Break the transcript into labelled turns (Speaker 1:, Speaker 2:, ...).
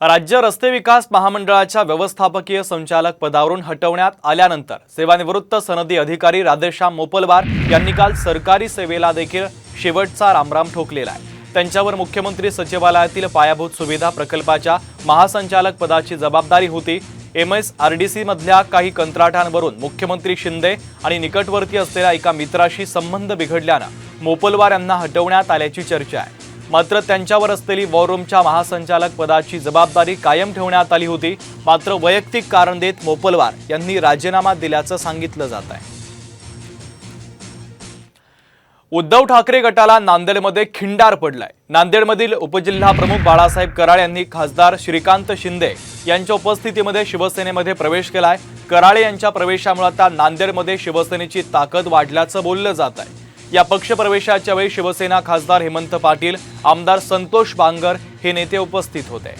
Speaker 1: राज्य रस्ते विकास महामंडळाच्या व्यवस्थापकीय संचालक पदावरून हटवण्यात आल्यानंतर सेवानिवृत्त सनदी अधिकारी राधेश्याम मोपलवार यांनी काल सरकारी सेवेला देखील शेवटचा रामराम ठोकलेला आहे. त्यांच्यावर मुख्यमंत्री सचिवालयातील पायाभूत सुविधा प्रकल्पाच्या महासंचालक पदाची जबाबदारी होती. M S R D C मधल्या काही कंत्राटांवरून मुख्यमंत्री शिंदे आणि निकटवर्ती असलेल्या एका मित्राशी संबंध बिघडल्यानं मोपलवार यांना हटवण्यात आल्याची चर्चा आहे. मात्र त्यांच्यावर असलेली वॉररूमच्या महासंचालक पदाची जबाबदारी कायम ठेवण्यात आली होती. मात्र वैयक्तिक कारण देत मोपलवार यांनी राजीनामा दिल्याचं सांगितलं जात आहे. उद्धव ठाकरे गटाला नांदेडमध्ये खिंडार पडलाय. नांदेडमधील उपजिल्हा प्रमुख बाळासाहेब कराळे यांनी खासदार श्रीकांत शिंदे यांच्या उपस्थितीमध्ये शिवसेनेमध्ये प्रवेश केलाय. कराळे यांच्या प्रवेशामुळे आता नांदेडमध्ये शिवसेनेची ताकद वाढल्याचं बोललं जात आहे. या पक्षप्रवेशाच्या वेळी शिवसेना खासदार हेमंत पाटील आमदार संतोष बांगर हे नेते उपस्थित होते.